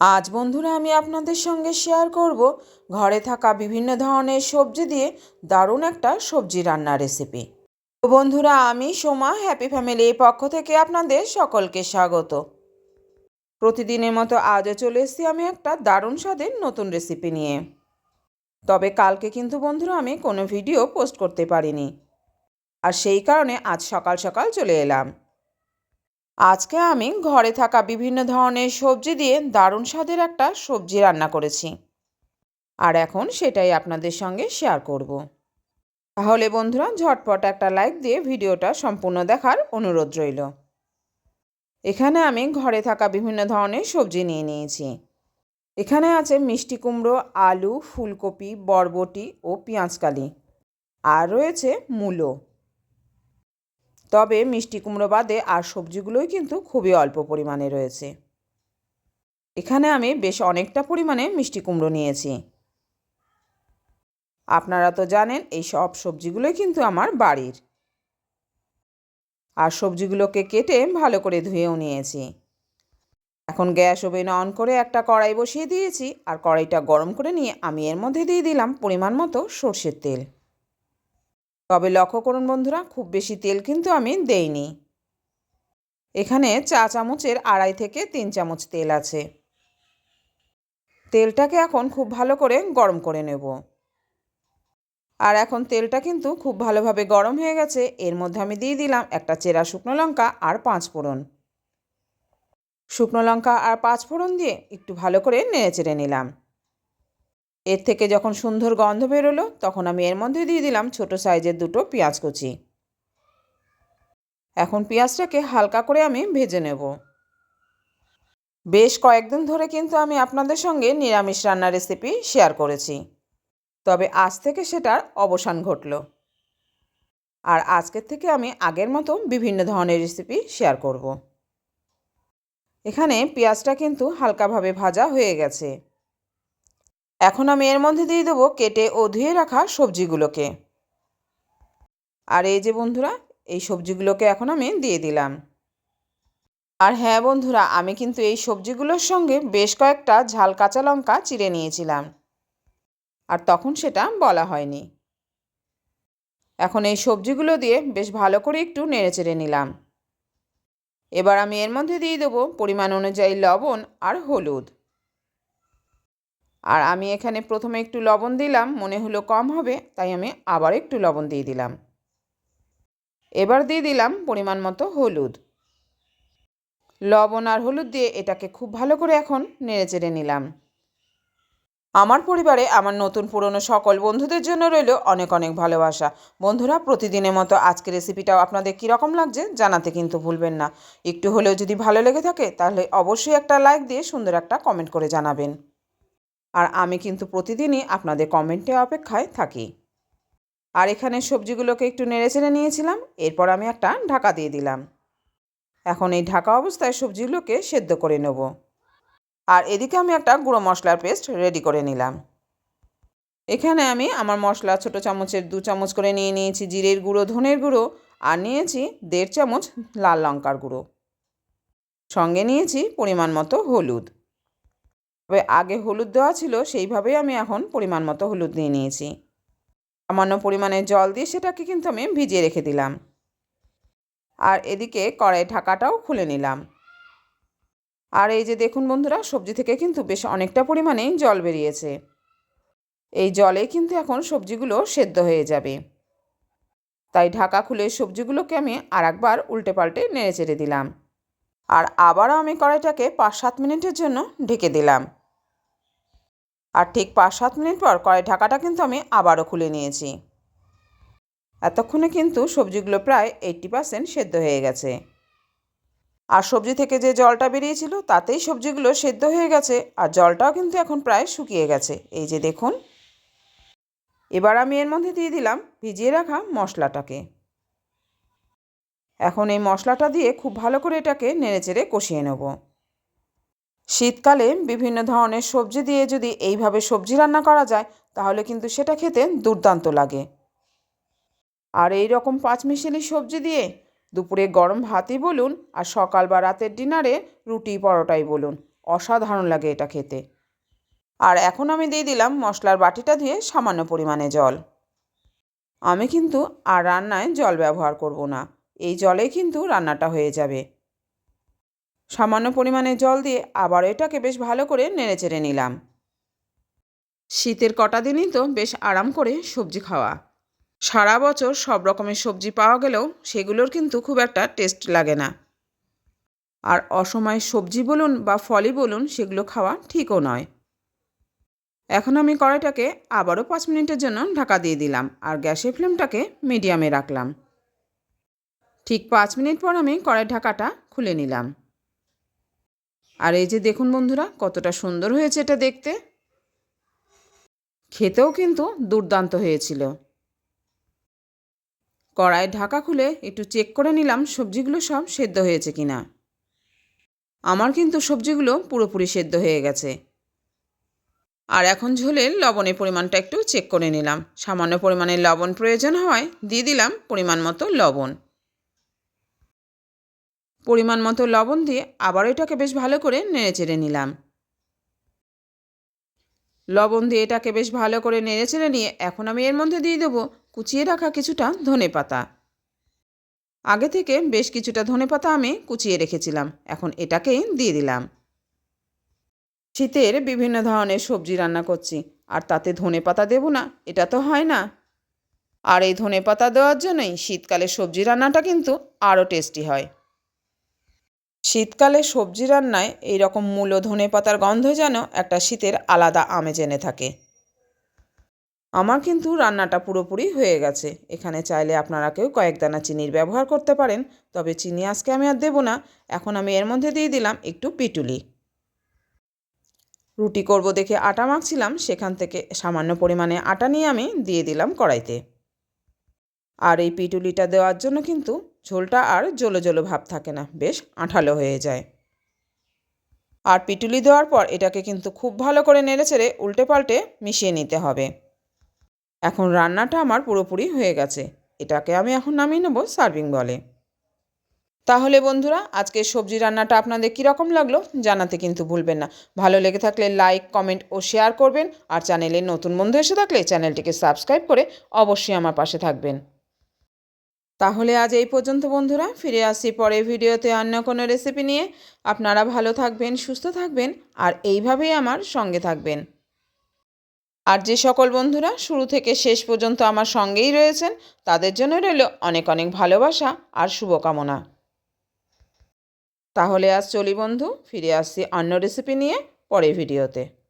আজ বন্ধুরা আমি আপনাদের সঙ্গে শেয়ার করব ঘরে থাকা বিভিন্ন ধরনের সবজি দিয়ে দারুণ একটা সবজি রান্নার রেসিপি তো বন্ধুরা, আমি সোমা হ্যাপি ফ্যামিলির পক্ষ থেকে আপনাদের সকলকে স্বাগত। প্রতিদিনের মতো আজও চলে এসেছি আমি একটা দারুণ স্বাদের নতুন রেসিপি নিয়ে। তবে কালকে কিন্তু বন্ধুরা আমি কোনো ভিডিও পোস্ট করতে পারিনি। আর সেই কারণে আজ সকাল সকাল চলে এলাম। আজকে আমি ঘরে থাকা বিভিন্ন ধরনের সবজি দিয়ে দারুণ স্বাদের একটা সবজি রান্না করেছি। আর এখন সেটাই আপনাদের সঙ্গে শেয়ার করব। তাহলে বন্ধুরা, ঝটপট একটা লাইক দিয়ে ভিডিওটা সম্পূর্ণ দেখার অনুরোধ রইল। এখানে আমি ঘরে থাকা বিভিন্ন ধরনের সবজি নিয়ে নিয়েছি। এখানে আছে মিষ্টি কুমড়ো, আলু, ফুলকপি, বরবটি ও পেঁয়াজকালি আর রয়েছে মূলো। তবে মিষ্টি কুমড়ো বাদে আর সবজিগুলোই কিন্তু খুবই অল্প পরিমাণে রয়েছে। এখানে আমি বেশ অনেকটা পরিমাণে মিষ্টি কুমড়ো নিয়েছি। আপনারা তো জানেন, এই সব সবজিগুলোই কিন্তু আমার বাড়ির। আর সবজিগুলোকে কেটে ভালো করে ধুয়েও নিয়েছি। এখন গ্যাস ওভেন অন করে একটা কড়াই বসিয়ে দিয়েছি, আর কড়াইটা গরম করে নিয়ে আমি এর মধ্যে দিয়ে দিলাম পরিমাণ মতো সর্ষের তেল। তবে লক্ষ্য করুন বন্ধুরা, খুব বেশি তেল কিন্তু আমি দেইনি। এখানে চা চামচের আড়াই থেকে তিন চামচ তেল আছে। তেলটাকে এখন খুব ভালো করে গরম করে নেব। আর এখন তেলটা কিন্তু খুব ভালোভাবে গরম হয়ে গেছে, এর মধ্যে আমি দিয়ে দিলাম একটা চেরা শুকনো লঙ্কা আর পাঁচ ফোড়ন। শুকনো লঙ্কা আর পাঁচ ফোড়ন দিয়ে একটু ভালো করে নেড়ে চেড়ে নিলাম। এর থেকে যখন সুন্দর গন্ধ বেরোলো, তখন আমি এর মধ্যে দিয়ে দিলাম ছোট সাইজের দুটো পেঁয়াজ কুচি। এখন পেঁয়াজটাকে হালকা করে আমি ভেজে নেব। বেশ কয়েকদিন ধরে কিন্তু আমি আপনাদের সঙ্গে নিরামিষ রান্নার রেসিপি শেয়ার করেছি। তবে আজ থেকে সেটার অবসান ঘটল। আর আজকের থেকে আমি আগের মতো বিভিন্ন ধরনের রেসিপি শেয়ার করব। এখানে পেঁয়াজটা কিন্তু হালকাভাবে ভাজা হয়ে গেছে। এখন আমি এর মধ্যে দিয়ে দেবো কেটে ও ধুয়ে রাখা সবজিগুলোকে। আর এই যে বন্ধুরা, এই সবজিগুলোকে এখন আমি দিয়ে দিলাম। আর হ্যাঁ বন্ধুরা, আমি কিন্তু এই সবজিগুলোর সঙ্গে বেশ কয়েকটা ঝাল কাঁচা লঙ্কা চিড়ে নিয়েছিলাম। আর তখন সেটা বলা হয়নি। এখন এই সবজিগুলো দিয়ে বেশ ভালো করে একটু নেড়ে চেড়ে নিলাম। এবার আমি এর মধ্যে দিয়ে দেবো পরিমাণ অনুযায়ী লবণ আর হলুদ। আর আমি এখানে প্রথমে একটু লবণ দিলাম, মনে হলো কম হবে, তাই আমি আবার একটু লবণ দিয়ে দিলাম। এবার দিয়ে দিলাম পরিমাণ মতো হলুদ। লবণ আর হলুদ দিয়ে এটাকে খুব ভালো করে এখন নেড়ে চেড়ে নিলাম। আমার পরিবারে আমার নতুন পুরনো সকল বন্ধুদের জন্য রইল অনেক অনেক ভালোবাসা। বন্ধুরা, প্রতিদিনের মতো আজকের রেসিপিটাও আপনাদের কীরকম লাগছে জানাতে কিন্তু ভুলবেন না। একটু হলেও যদি ভালো লেগে থাকে, তাহলে অবশ্যই একটা লাইক দিয়ে সুন্দর একটা কমেন্ট করে জানাবেন। আর আমি কিন্তু প্রতিদিনই আপনাদের কমেন্টে অপেক্ষায় থাকি। আর এখানে সবজিগুলোকে একটু নেড়ে চেড়ে নিয়েছিলাম, এরপর আমি একটা ঢাকা দিয়ে দিলাম। এখন এই ঢাকা অবস্থায় সবজিগুলোকে সেদ্ধ করে নেব। আর এদিকে আমি একটা গুঁড়ো মশলার পেস্ট রেডি করে নিলাম। এখানে আমি আমার মশলা ছোটো চামচের দু চামচ করে নিয়ে নিয়েছি জিরের গুঁড়ো, ধনের গুঁড়ো, আর নিয়েছি দেড় চামচ লাল লঙ্কার গুঁড়ো। সঙ্গে নিয়েছি পরিমাণ মতো হলুদ। তবে আগে হলুদ দেওয়া ছিল, সেইভাবেই আমি এখন পরিমাণ মতো হলুদ নিয়ে নিয়েছি। সামান্য পরিমাণে জল দিয়ে সেটাকে কিন্তু আমি ভিজিয়ে রেখে দিলাম। আর এদিকে কড়াই ঢাকাটাও খুলে নিলাম। আর এই যে দেখুন বন্ধুরা, সবজি থেকে কিন্তু বেশ অনেকটা পরিমাণেই জল বেরিয়েছে। এই জলে কিন্তু এখন সবজিগুলো সেদ্ধ হয়ে যাবে। তাই ঢাকা খুলে সবজিগুলোকে আমি আর একবার উল্টে পাল্টে নেড়ে চেড়ে দিলাম। আর আবারও আমি কড়াইটাকে পাঁচ সাত মিনিটের জন্য ঢেকে দিলাম। আর ঠিক পাঁচ সাত মিনিট পর কড়াই ঢাকাটা কিন্তু আমি আবারও খুলে নিয়েছি। এতক্ষণে কিন্তু সবজিগুলো প্রায় এইট্টি পার্সেন্ট সেদ্ধ হয়ে গেছে। আর সবজি থেকে যে জলটা বেরিয়েছিল তাতেই সবজিগুলো সেদ্ধ হয়ে গেছে আর জলটাও কিন্তু এখন প্রায় শুকিয়ে গেছে। এই যে দেখুন। এবার আমি এর মধ্যে দিয়ে দিলাম ভিজিয়ে রাখা মশলাটাকে। এখন এই মশলাটা দিয়ে খুব ভালো করে এটাকে নেড়েচেড়ে কষিয়ে নেব। শীতকালে বিভিন্ন ধরনের সবজি দিয়ে যদি এইভাবে সবজি রান্না করা যায়, তাহলে কিন্তু সেটা খেতে দুর্দান্ত লাগে। আর এই রকম পাঁচমিশালি সবজি দিয়ে দুপুরে গরম ভাতই বলুন আর সকাল বা রাতের ডিনারে রুটি পরোটাই বলুন, অসাধারণ লাগে এটা খেতে। আর এখন আমি দিয়ে দিলাম মশলার বাটিটা ধুয়ে সামান্য পরিমাণে জল। আমি কিন্তু আর রান্নায় জল ব্যবহার করব না। এই জলেই কিন্তু রান্নাটা হয়ে যাবে। সামান্য পরিমাণে জল দিয়ে আবার এটাকে বেশ ভালো করে নেড়ে চেড়ে নিলাম। শীতের কটা দিনই তো বেশ আরাম করে সবজি খাওয়া। সারা বছর সব রকমের সবজি পাওয়া গেলেও সেগুলোর কিন্তু খুব একটা টেস্ট লাগে না। আর অসময়ে সবজি বলুন বা ফলই বলুন, সেগুলো খাওয়া ঠিকও নয়। এখন আমি কড়াইটাকে আবারও পাঁচ মিনিটের জন্য ঢাকা দিয়ে দিলাম আর গ্যাসের ফ্লেমটাকে মিডিয়ামে রাখলাম। ঠিক পাঁচ মিনিট পর আমি কড়াই ঢাকাটা খুলে নিলাম। আর এই যে দেখুন বন্ধুরা, কতটা সুন্দর হয়েছে এটা দেখতে। খেতেও কিন্তু দুর্দান্ত হয়েছিল। কড়াই ঢাকা খুলে একটু চেক করে নিলাম সবজিগুলো সব সেদ্ধ হয়েছে কিনা। আমার কিন্তু সবজিগুলো পুরোপুরি সেদ্ধ হয়ে গেছে। আর এখন ঝোলের লবণের পরিমাণটা একটু চেক করে নিলাম। সামান্য পরিমাণে লবণ প্রয়োজন হওয়ায় দিয়ে দিলাম পরিমাণ মতো লবণ। পরিমাণ মতো লবণ দিয়ে আবার এটাকে বেশ ভালো করে নেড়ে চেড়ে নিলাম। লবণ দিয়ে এটাকে বেশ ভালো করে নেড়ে চেড়ে নিয়ে এখন আমি এর মধ্যে দিয়ে দেবো কুচিয়ে রাখা কিছুটা ধনে পাতা। আগে থেকে বেশ কিছুটা ধনে পাতা আমি কুচিয়ে রেখেছিলাম, এখন এটাকেই দিয়ে দিলাম। শীতের বিভিন্ন ধরনের সবজি রান্না করছি, আর তাতে ধনে পাতা দেবো না, এটা তো হয় না। আর এই ধনে পাতা দেওয়ার জন্যই শীতকালে সবজি রান্নাটা কিন্তু আরও টেস্টি হয়। শীতকালে সবজি রান্নায় এই রকম মূলো ধনে পাতার গন্ধ যেন একটা শীতের আলাদা আমেজ এনে থাকে। আমার কিন্তু রান্নাটা পুরোপুরি হয়ে গেছে। এখানে চাইলে আপনারা কেউ কয়েক দানা চিনির ব্যবহার করতে পারেন, তবে চিনি আজকে আমি আর দেবো না। এখন আমি এর মধ্যে দিয়ে দিলাম একটু পিটুলি। রুটি করব দেখে আটা মাখছিলাম, সেখান থেকে সামান্য পরিমাণে আটা নিয়ে আমি দিয়ে দিলাম কড়াইতে। আর এই পিটুলিটা দেওয়ার জন্য কিন্তু ঝোলটা আর জলো জলো ভাব থাকে না, বেশ আঠালো হয়ে যায়। আর পিটুলি দেওয়ার পর এটাকে কিন্তু খুব ভালো করে নেড়ে চেড়ে উল্টে পাল্টে মিশিয়ে নিতে হবে। এখন রান্নাটা আমার পুরোপুরি হয়ে গেছে, এটাকে আমি এখন নামিয়ে নেব সার্ভিং বলে। তাহলে বন্ধুরা আজকে সবজি রান্নাটা আপনাদের কীরকম লাগল জানাতে কিন্তু ভুলবেন না। ভালো লেগে থাকলে লাইক, কমেন্ট ও শেয়ার করবেন, আর চ্যানেলে নতুন বন্ধু এসে থাকলে চ্যানেলটিকে সাবস্ক্রাইব করে অবশ্যই আমার পাশে থাকবেন। তাহলে আজ এই পর্যন্ত, বন্ধুরা। ফিরে আসছি পরে ভিডিওতে অন্য কোনো রেসিপি নিয়ে। আপনারা ভালো থাকবেন, সুস্থ থাকবেন, আর এইভাবেই আমার সঙ্গে থাকবেন। আর যে সকল বন্ধুরা, শুরু থেকে শেষ পর্যন্ত আমার সঙ্গেই রয়েছেন, তাদের জন্য রইল অনেক অনেক ভালোবাসা আর শুভকামনা। তাহলে আজ চলি, বন্ধু। ফিরে আসছি অন্য রেসিপি নিয়ে পরে ভিডিওতে।